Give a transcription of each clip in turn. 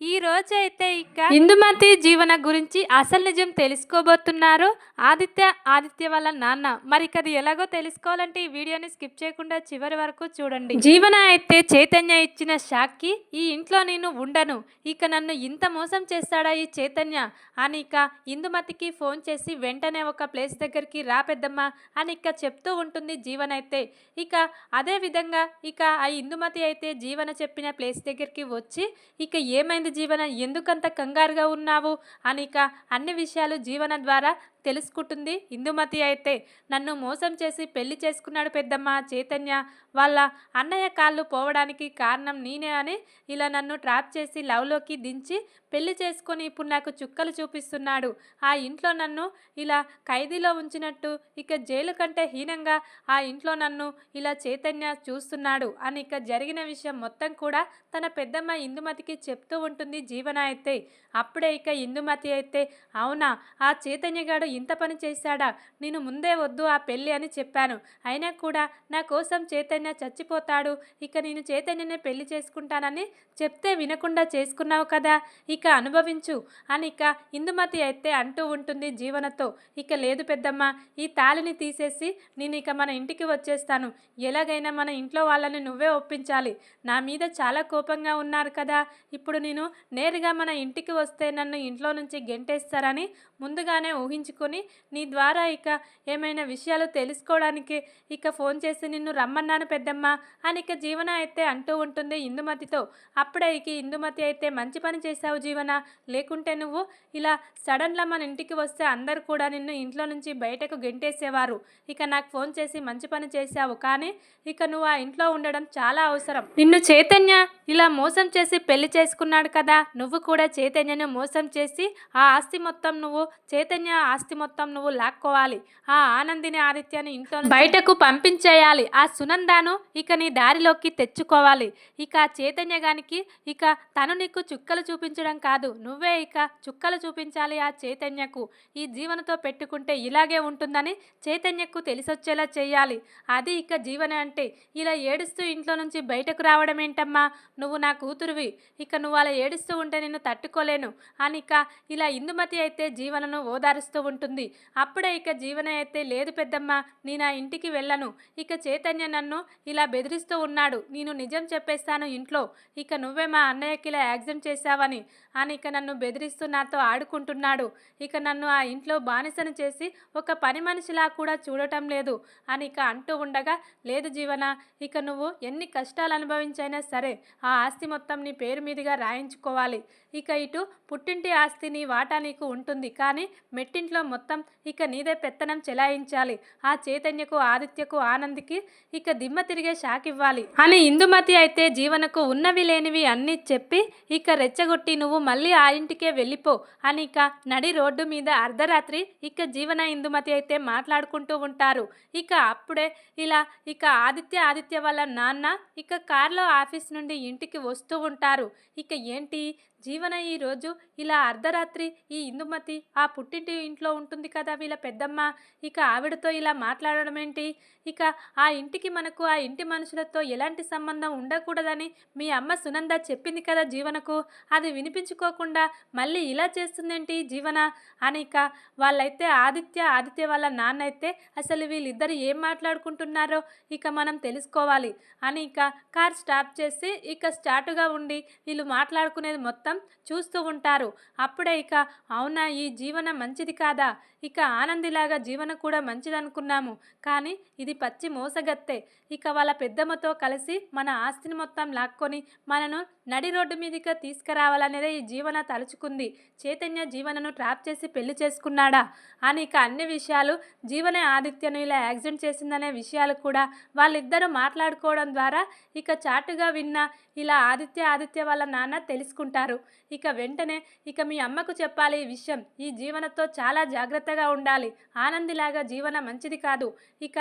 ఈ రోజు అయితే ఇక ఇందుమతి జీవన గురించి అసలు నిజం తెలుసుకోబోతున్నారు. ఆదిత్య ఆదిత్య వాళ్ళ నాన్న. మరి అది ఎలాగో తెలుసుకోవాలంటే ఈ వీడియోని స్కిప్ చేయకుండా చివరి వరకు చూడండి. జీవన అయితే చైతన్య ఇచ్చిన షాక్కి ఈ ఇంట్లో నేను ఉండను. ఇక నన్ను ఇంత మోసం చేస్తాడా ఈ చైతన్య అని ఇక ఇందుమతికి ఫోన్ చేసి వెంటనే ఒక ప్లేస్ దగ్గరికి రా పెద్దమ్మ అని ఇక చెప్తూ ఉంటుంది జీవన అయితే. ఇక అదే విధంగా ఇక ఆ ఇందుమతి అయితే జీవన చెప్పిన ప్లేస్ దగ్గరికి వచ్చి ఇక ఏమైంది జీవన ఎందుకంత కంగారుగా ఉన్నావు? అనిక అన్ని విషయాలు జీవన ద్వారా తెలుసుకుంటుంది. ఇందుమతి అయితే నన్ను మోసం చేసి పెళ్ళి చేసుకున్నాడు పెద్దమ్మ చైతన్య. వాళ్ళ అన్నయ్య కాళ్ళు పోవడానికి కారణం నేనే అని ఇలా నన్ను ట్రాప్ చేసి లవ్లోకి దించి పెళ్ళి చేసుకొని ఇప్పుడు నాకు చుక్కలు చూపిస్తున్నాడు. ఆ ఇంట్లో నన్ను ఇలా ఖైదీలో ఉంచినట్టు ఇక జైలు కంటే హీనంగా ఆ ఇంట్లో నన్ను ఇలా చైతన్య చూస్తున్నాడు అని ఇక జరిగిన విషయం మొత్తం కూడా తన పెద్దమ్మ ఇందుమతికి చెప్తూ ఉంటుంది జీవన అయితే అప్పుడే ఇక ఇందుమతి అయితే అవునా ఆ చైతన్యగాడు ఇంత పని చేశాడా? నేను ముందే వద్దు ఆ పెళ్ళి అని చెప్పాను. అయినా కూడా నా కోసం చైతన్య చచ్చిపోతాడు. ఇక నేను చైతన్యనే పెళ్ళి చేసుకుంటానని చెప్తే వినకుండా చేసుకున్నావు కదా? ఇక అనుభవించు. అని ఇక ఇందుమతి అయితే అంటూ ఉంటుంది జీవనతో. ఇక లేదు పెద్దమ్మ ఈ తాళిని తీసేసి నేను ఇక మన ఇంటికి వచ్చేస్తాను. ఎలాగైనా మన ఇంట్లో వాళ్ళని నువ్వే ఒప్పించాలి. నా మీద చాలా కోపంగా ఉన్నారు కదా? ఇప్పుడు నేను నేరుగా మన ఇంటికి వస్తే నన్ను ఇంట్లో నుంచి గెంటేస్తారని ముందుగానే ఊహించుకొని నీ ద్వారా ఇక ఏమైనా విషయాలు తెలుసుకోవడానికి ఇక ఫోన్ చేసి నిన్ను రమ్మన్నాను పెద్దమ్మ అని ఇక జీవన అయితే అంటూ ఉంటుంది ఇందుమతితో. అప్పుడే ఇక ఇందుమతి అయితే మంచి పని చేశావు జీవన. లేకుంటే నువ్వు ఇలా సడన్లా మన ఇంటికి వస్తే అందరు కూడా నిన్ను ఇంట్లో నుంచి బయటకు గెంటేసేవారు. ఇక నాకు ఫోన్ చేసి మంచి పని చేశావు కానీ ఇక నువ్వు ఆ ఇంట్లో ఉండడం చాలా అవసరం. నిన్ను చైతన్య ఇలా మోసం చేసి పెళ్ళి చేసుకున్నాడు కదా. నువ్వు కూడా చైతన్యను మోసం చేసి ఆ ఆస్తి మొత్తం నువ్వు చైతన్య ఆస్తి మొత్తం నువ్వు లాక్కోవాలి. ఆ ఆనందిని ఆదిత్యని ఇంట్లో బయటకు పంపించేయాలి. ఆ సునందాను ఇక నీ దారిలోకి తెచ్చుకోవాలి. ఇక చైతన్య గానికి ఇక తను నీకు చుక్కలు చూపించడం కాదు. నువ్వే ఇక చుక్కలు చూపించాలి ఆ చైతన్యకు. ఈ జీవనతో పెట్టుకుంటే ఇలాగే ఉంటుందని చైతన్యకు తెలిసొచ్చేలా చేయాలి అది ఇక జీవన అంటే. ఇలా ఏడుస్తూ ఇంట్లో నుంచి బయటకు రావడం ఏంటమ్మా? నువ్వు నా కూతురువి. ఇక నువ్వు అలా ఏడుస్తూ ఉంటే నేను తట్టుకోలేను. అని ఇక ఇలా ఇందుమతి అయితే జీవనను ఓదారుస్తూ ఉంటుంది. అప్పుడే ఇక జీవన అయితే లేదు పెద్దమ్మ నేను ఆ ఇంటికి వెళ్ళను. ఇక చైతన్య నన్ను ఇలా బెదిరిస్తూ ఉన్నాడు. నేను నిజం చెప్పేస్తాను ఇంట్లో. ఇక నువ్వే మా అన్నయ్యకి ఇలా యాక్సిడెంట్ చేశావని అని ఇక నన్ను బెదిరిస్తూ నాతో ఆడుకుంటున్నాడు. ఇక నన్ను ఆ ఇంట్లో బానిసను చేసి ఒక పని మనిషిలా కూడా చూడటం లేదు అని ఇక అంటూ ఉండగా లేదు జీవన ఇక నువ్వు ఎన్ని కష్టాలు అనుభవించైనా సరే ఆ ఆస్తి మొత్తం నీ పేరు మీదుగా రాయించుకోవాలి. ఇక ఇటు పుట్టింటి ఆస్తి నీ వాటా నీకు ఉంటుంది. కానీ కానీ మెట్టింట్లో మొత్తం ఇక నీదే పెత్తనం చెలాయించాలి. ఆ చైతన్యకు ఆదిత్యకు ఆనంద్కి ఇక దిమ్మ తిరిగే షాక్ ఇవ్వాలి. అని ఇందుమతి అయితే జీవనకు ఉన్నవి లేనివి అన్నీ చెప్పి ఇక రెచ్చగొట్టి నువ్వు మళ్ళీ ఆ ఇంటికే వెళ్ళిపో అని ఇక నడి రోడ్డు మీద అర్ధరాత్రి ఇక జీవన ఇందుమతి అయితే మాట్లాడుకుంటూ ఉంటారు. ఇక అప్పుడే ఇలా ఇక ఆదిత్య ఆదిత్య వాళ్ళ నాన్న ఇక కార్లో ఆఫీస్ నుండి ఇంటికి వస్తూ ఉంటారు. ఇక ఏంటి? జీవన ఈరోజు ఇలా అర్ధరాత్రి ఈ ఇందుమతి ఆ పుట్టింటి ఇంట్లో ఉంటుంది కదా వీళ్ళ పెద్దమ్మ. ఇక ఆవిడతో ఇలా మాట్లాడడం ఏంటి? ఇక ఆ ఇంటికి మనకు ఆ ఇంటి మనుషులతో ఎలాంటి సంబంధం ఉండకూడదని మీ అమ్మ సునంద చెప్పింది కదా జీవనకు. అది వినిపించుకోకుండా మళ్ళీ ఇలా చేస్తుందేంటి జీవన? అని ఇక వాళ్ళైతే ఆదిత్య ఆదిత్య వాళ్ళ నాన్న అయితే అసలు వీళ్ళిద్దరు ఏం మాట్లాడుకుంటున్నారో ఇక మనం తెలుసుకోవాలి. అని ఇక కార్ స్టాప్ చేసి ఇక స్టార్ట్గా ఉండి వీళ్ళు మాట్లాడుకునేది మొత్తం చూస్తూ ఉంటారు. అప్పుడే ఇక అవునా ఈ జీవన మంచిది కాదా? ఇక ఆనందిలాగా జీవన కూడా మంచిదనుకున్నాము. కానీ ఇది పచ్చి మోసగత్తే. ఇక వాళ్ళ పెద్దమ్మతో కలిసి మన ఆస్తిని మొత్తం లాక్కొని మనను నడి రోడ్డు మీదకి తీసుకురావాలనేదే ఈ జీవన తలుచుకుంది. చైతన్య జీవనను ట్రాప్ చేసి పెళ్ళి చేసుకున్నాడా? అని ఇక అన్ని విషయాలు జీవనే ఆదిత్యను ఇలా యాక్సిడెంట్ చేసిందనే విషయాలు కూడా వాళ్ళిద్దరూ మాట్లాడుకోవడం ద్వారా ఇక చాటుగా విన్న ఇలా ఆదిత్య ఆదిత్య వాళ్ళ నాన్న తెలుసుకుంటారు. ఇక వెంటనే ఇక మీ అమ్మకు చెప్పాలి ఈ విషయం. ఈ జీవనతో చాలా జాగ్రత్తగా ఉండాలి. ఆనందిలాగా జీవన మంచిది కాదు. ఇక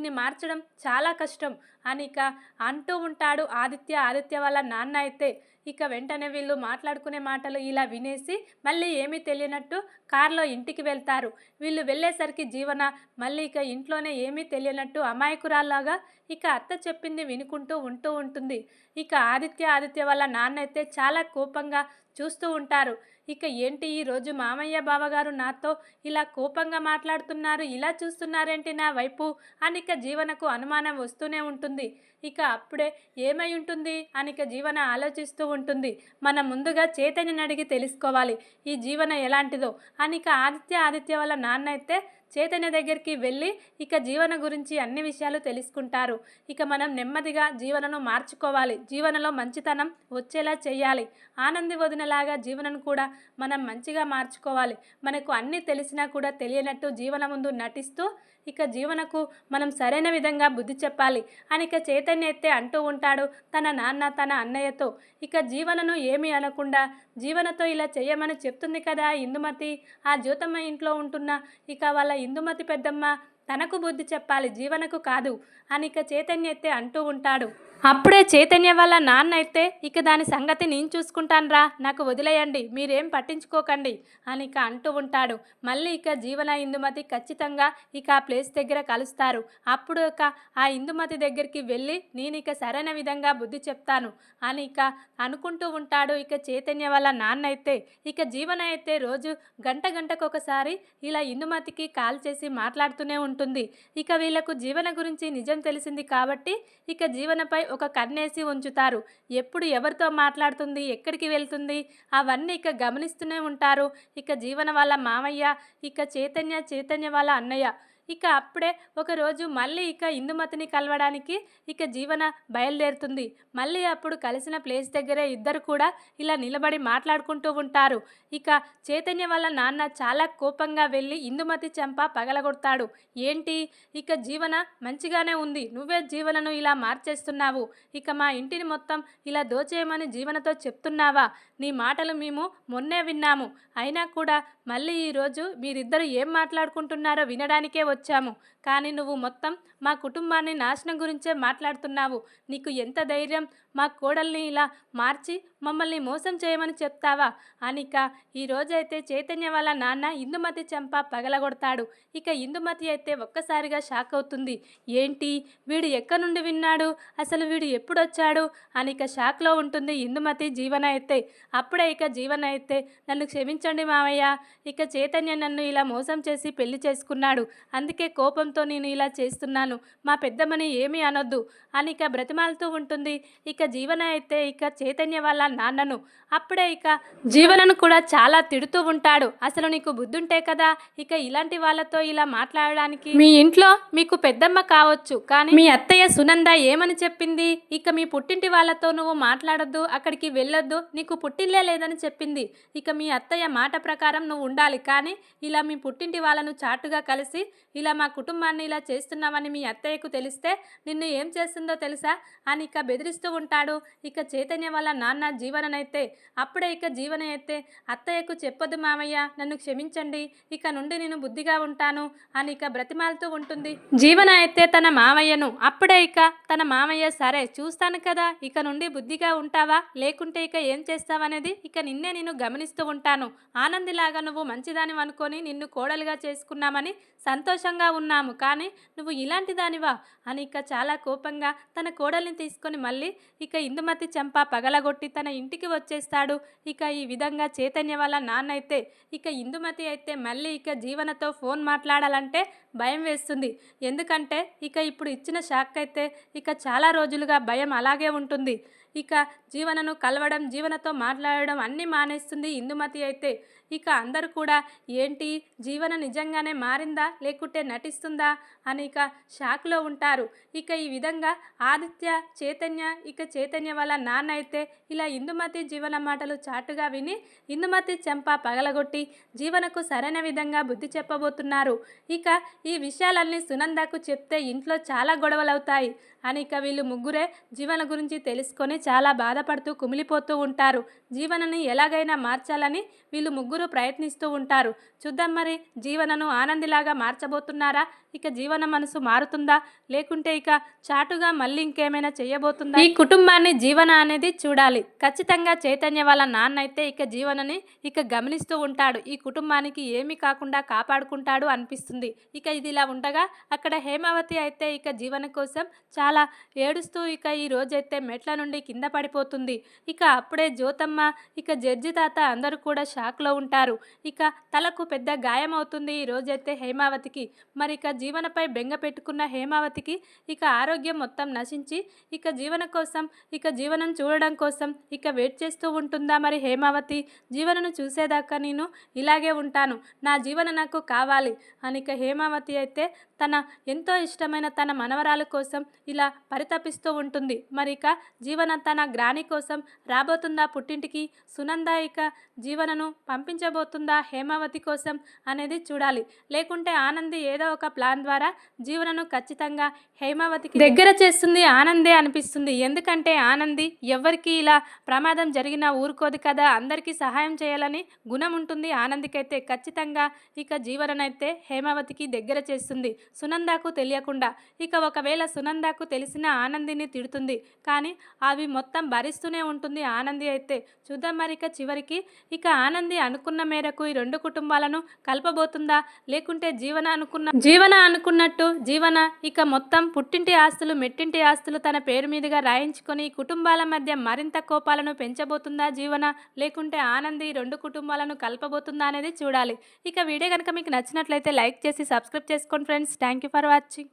దీన్ని మార్చడం చాలా కష్టం. అని ఇక అంటూ ఉంటాడు ఆదిత్య. ఆదిత్య వాళ్ళ నాన్న అయితే ఇక వెంటనే వీళ్ళు మాట్లాడుకునే మాటలు ఇలా వినేసి మళ్ళీ ఏమీ తెలియనట్టు కారులో ఇంటికి వెళ్తారు. వీళ్ళు వెళ్ళేసరికి జీవన మళ్ళీ ఇక ఇంట్లోనే ఏమీ తెలియనట్టు అమాయకురాల్లాగా ఇక అత్త చెప్పింది వినుకుంటూ ఉంటూ ఉంటుంది. ఇక ఆదిత్య ఆదిత్య వాళ్ళ నాన్న అయితే చాలా కోపంగా చూస్తూ ఉంటారు. ఇక ఏంటి ఈ రోజు మామయ్య బావగారు నాతో ఇలా కోపంగా మాట్లాడుతున్నారు ఇలా చూస్తున్నారేంటి నా వైపు? అని జీవనకు అనుమానం వస్తూనే ఉంటుంది. ఇక అప్పుడే ఏమై ఉంటుంది? అని జీవన ఆలోచిస్తూ ఉంటుంది. మనం ముందుగా చైతన్యని అడిగి తెలుసుకోవాలి. ఈ జీవన ఎలాంటిదో. అని ఇక ఆదిత్య ఆదిత్య వాళ్ళ నాన్న అయితే చైతన్య దగ్గరికి వెళ్ళి ఇక జీవన గురించి అన్ని విషయాలు తెలుసుకుంటారు. ఇక మనం నెమ్మదిగా జీవనను మార్చుకోవాలి. జీవనలో మంచితనం వచ్చేలా చేయాలి. ఆనంది వదినలాగా జీవనను కూడా మనం మంచిగా మార్చుకోవాలి. మనకు అన్నీ తెలిసినా కూడా తెలియనట్టు జీవన ముందు నటిస్తూ ఇక జీవనకు మనం సరైన విధంగా బుద్ధి చెప్పాలి. అని ఇక చైతన్య అయితే అంటూ ఉంటాడు తన నాన్న తన అన్నయ్యతో. ఇక జీవనను ఏమీ అనకుండా జీవనతో ఇలా చేయమని చెప్తుంది కదా ఇందుమతి. ఆ జ్యోతమ్మ ఇంట్లో ఉంటున్న ఇక వాళ్ళ ఇందుమతి పెద్దమ్మ తనకు బుద్ధి చెప్పాలి జీవనకు కాదు అని ఇక చైతన్య ఎత్తే అంటూ ఉంటాడు. అప్పుడే చైతన్య వాళ్ళ నాన్న అయితే ఇక దాని సంగతి నేను చూసుకుంటానురా. నాకు వదిలేయండి మీరేం పట్టించుకోకండి అని ఇక అంటూ ఉంటాడు. మళ్ళీ ఇక జీవన ఇందుమతి ఖచ్చితంగా ఇక ఆ ప్లేస్ దగ్గర కలుస్తారు. అప్పుడు ఇక ఆ ఇందుమతి దగ్గరికి వెళ్ళి నేను ఇక సరైన విధంగా బుద్ధి చెప్తాను అని ఇక అనుకుంటూ ఉంటాడు ఇక చైతన్య వాళ్ళ నాన్న అయితే ఇక జీవన అయితే రోజు గంట గంటకు ఒకసారి ఇలా ఇందుమతికి కాల్ చేసి మాట్లాడుతూనే ఉంటుంది. ఇక వీళ్ళకు జీవన గురించి నిజం తెలిసింది కాబట్టి ఇక జీవనపై ఒక కన్నేసి ఉంచుతారు. ఎప్పుడు ఎవరితో మాట్లాడుతుంది ఎక్కడికి వెళ్తుంది అవన్నీ ఇక గమనిస్తూనే ఉంటారు. ఇక జీవన వాళ్ళ మామయ్య ఇక చైతన్య చైతన్య వాళ్ళ అన్నయ్య. ఇక అప్పుడే ఒకరోజు మళ్ళీ ఇక ఇందుమతిని కలవడానికి ఇక జీవన బయలుదేరుతుంది. మళ్ళీ అప్పుడు కలిసిన ప్లేస్ దగ్గరే ఇద్దరు కూడా ఇలా నిలబడి మాట్లాడుకుంటూ ఉంటారు. ఇక చైతన్య వాళ్ళ నాన్న చాలా కోపంగా వెళ్ళి ఇందుమతి చెంప పగలగొడతాడు. ఏంటి? ఇక జీవన మంచిగానే ఉంది. నువ్వే జీవనను ఇలా మార్చేస్తున్నావు. ఇక మా ఇంటిని మొత్తం ఇలా దోచేయమని జీవనతో చెప్తున్నావా? నీ మాటలు మేము మొన్నే విన్నాము. అయినా కూడా మళ్ళీ ఈరోజు మీరిద్దరు ఏం మాట్లాడుకుంటున్నారో వినడానికే వచ్చి వచ్చాము కానీ నువ్వు మొత్తం మా కుటుంబాన్ని నాశనం గురించే మాట్లాడుతున్నావు. నీకు ఎంత ధైర్యం? మా కోడల్ని ఇలా మార్చి మమ్మల్ని మోసం చేయమని చెప్తావా? అనిక ఈరోజైతే చైతన్య వాళ్ళ నాన్న ఇందుమతి చెంప పగలగొడతాడు. ఇక ఇందుమతి అయితే ఒక్కసారిగా షాక్ అవుతుంది. ఏంటి? వీడు ఎక్కడి నుండి విన్నాడు? అసలు వీడు ఎప్పుడొచ్చాడు? అనిక షాక్లో ఉంటుంది ఇందుమతి జీవన అయితే. అప్పుడే ఇక జీవన అయితే నన్ను క్షమించండి మావయ్య. ఇక చైతన్య నన్ను ఇలా మోసం చేసి పెళ్ళి చేసుకున్నాడు. అందుకే కోపంతో నేను ఇలా చేస్తున్నాను. మా పెద్దమ్మని ఏమీ అనొద్దు. అని ఇక బ్రతిమాలుతూ ఉంటుంది. ఇక జీవన అయితే ఇక చైతన్య వాళ్ళ నాన్నను. అప్పుడే ఇక జీవనను కూడా చాలా తిడుతూ ఉంటాడు. అసలు నీకు బుద్ధుంటే కదా ఇక ఇలాంటి వాళ్ళతో ఇలా మాట్లాడడానికి. మీ ఇంట్లో మీకు పెద్దమ్మ కావచ్చు కానీ మీ అత్తయ్య సునంద ఏమని చెప్పింది? ఇక మీ పుట్టింటి వాళ్ళతో నువ్వు మాట్లాడొద్దు అక్కడికి వెళ్ళొద్దు నీకు పుట్టిల్లే లేదని చెప్పింది. ఇక మీ అత్తయ్య మాట ప్రకారం నువ్వు ఉండాలి కానీ ఇలా మీ పుట్టింటి వాళ్ళను చాటుగా కలిసి ఇలా మా కుటుంబాన్ని ఇలా చేస్తున్నామని మీ అత్తయ్యకు తెలిస్తే నిన్ను ఏం చేస్తుందో? తెలుసా? అని ఇక బెదిరిస్తూ ఉంటాడు. ఇక చైతన్య వాళ్ళ నాన్న జీవననైతే అప్పుడే ఇక జీవన అయితే అత్తయ్యకు చెప్పొద్దు మామయ్య నన్ను క్షమించండి ఇక నుండి నేను బుద్ధిగా ఉంటాను అని ఇక బ్రతిమాలుతూ ఉంటుంది. జీవన అయితే తన మామయ్యను అప్పుడే ఇక తన మామయ్య సరే చూస్తాను కదా ఇక నుండి బుద్ధిగా ఉంటావా? లేకుంటే ఇక ఏం చేస్తావనేది ఇక నిన్నే నేను గమనిస్తూ ఉంటాను. ఆనందిలాగా నువ్వు మంచిదాని అనుకొని నిన్ను కోడలుగా చేసుకున్నామని సంతోషంగా ఉన్నాము. కానీ నువ్వు ఇలాంటి దానివా? అని ఇక చాలా కోపంగా తన కోడల్ని తీసుకొని మళ్ళీ ఇక ఇందుమతి చెంప పగలగొట్టి తన ఇంటికి వచ్చేస్తాడు. ఇక ఈ విధంగా చైతన్య వాళ్ళ నాన్న అయితే ఇక ఇందుమతి అయితే మళ్ళీ ఇక జీవనతో ఫోన్ మాట్లాడాలంటే భయం వేస్తుంది. ఎందుకంటే ఇక ఇప్పుడు ఇచ్చిన షాక్ అయితే ఇక చాలా రోజులుగా భయం అలాగే ఉంటుంది. ఇక జీవనను కలవడం జీవనతో మాట్లాడడం అన్నీ మానేస్తుంది ఇందుమతి అయితే. ఇక అందరూ కూడా ఏంటి జీవన నిజంగానే మారిందా లేకుంటే నటిస్తుందా? అని ఇక షాక్లో ఉంటారు. ఇక ఈ విధంగా ఆదిత్య చైతన్య ఇక చైతన్య వాళ్ళ నాన్న అయితే ఇలా ఇందుమతి జీవన మాటలు చాటుగా విని ఇందుమతి చెంప పగలగొట్టి జీవనకు సరైన విధంగా బుద్ధి చెప్పబోతున్నారు. ఇక ఈ విషయాలన్నీ సునందకు చెప్తే ఇంట్లో చాలా గొడవలవుతాయి. అని ఇక వీళ్ళు ముగ్గురే జీవన గురించి తెలుసుకొని చాలా బాధపడుతూ కుమిలిపోతూ ఉంటారు. జీవనని ఎలాగైనా మార్చాలని వీళ్ళు ముగ్గురు ప్రయత్నిస్తూ ఉంటారు. చూద్దాం మరి జీవనను ఆనందిలాగా మార్చబోతున్నారా? ఇక జీవన మనసు మారుతుందా? లేకుంటే ఇక చాటుగా మళ్ళీ ఇంకేమైనా చేయబోతుందా? ఈ కుటుంబాన్ని జీవన అనేది చూడాలి. ఖచ్చితంగా చైతన్య వాళ్ళ నాన్న అయితే ఇక జీవనని ఇక గమనిస్తూ ఉంటాడు. ఈ కుటుంబానికి ఏమీ కాకుండా కాపాడుకుంటాడు అనిపిస్తుంది. ఇక ఇది ఇలా ఉండగా అక్కడ హేమావతి అయితే ఇక జీవన కోసం చాలా ఏడుస్తూ ఇక ఈ రోజైతే మెట్ల నుండి కింద పడిపోతుంది. ఇక అప్పుడే జ్యోతమ్మ ఇక జడ్జి తాత అందరూ కూడా షాక్లో ఉంటారు. ఇక తలకు పెద్ద గాయం అవుతుంది ఈ రోజైతే హేమావతికి. మరి ఇక జీవనపై బెంగ పెట్టుకున్న హేమావతికి ఇక ఆరోగ్యం మొత్తం నశించి ఇక జీవన కోసం ఇక జీవనం చూడడం కోసం ఇక వెయిట్ చేస్తూ ఉంటుందా మరి హేమావతి? జీవనను చూసేదాకా నేను ఇలాగే ఉంటాను. నా జీవన నాకు కావాలి. అని ఇక హేమావతి అయితే తన ఎంతో ఇష్టమైన తన మనవరాలు కోసం ఇలా పరితపిస్తూ ఉంటుంది. మరి ఇక జీవన తన గ్రాని కోసం రాబోతుందా పుట్టింటికి? సునంద ఇక జీవనను పంపించబోతుందా హేమావతి కోసం అనేది చూడాలి. లేకుంటే ఆనంది ఏదో ఒక ప్లాన్ ద్వారా జీవనను ఖచ్చితంగా హేమావతికి దగ్గర చేస్తుంది ఆనందే అనిపిస్తుంది. ఎందుకంటే ఆనంది ఎవరికి ఇలా ప్రమాదం జరిగినా ఊరుకోదు కదా అందరికీ సహాయం చేయాలని గుణం ఉంటుంది. ఆనందికైతే ఖచ్చితంగా ఇక జీవననైతే హేమావతికి దగ్గర చేస్తుంది. సునందాకు తెలియకుండా. ఇక ఒకవేళ సునందాకు తెలిసిన ఆనందిని తిడుతుంది. కానీ అవి మొత్తం భరిస్తూనే ఉంటుంది ఆనంది అయితే. చూద్దాం మరి ఇక చివరికి. ఇక ఆనంది అనుకున్న మేరకు ఈ రెండు కుటుంబాలను కలపబోతుందా? లేకుంటే జీవన అనుకున్న జీవన అనుకున్నట్టు జీవన ఇక మొత్తం పుట్టింటి ఆస్తులు మెట్టింటి ఆస్తులు తన పేరు మీదుగా రాయించుకొని ఈ కుటుంబాల మధ్య మరింత కోపాలను పెంచబోతుందా జీవన? లేకుంటే ఆనంది రెండు కుటుంబాలను కలపబోతుందా అనేది చూడాలి. ఇక వీడియో కనుక మీకు నచ్చినట్లయితే లైక్ చేసి సబ్స్క్రైబ్ చేసుకోండి friends. Thank you for watching.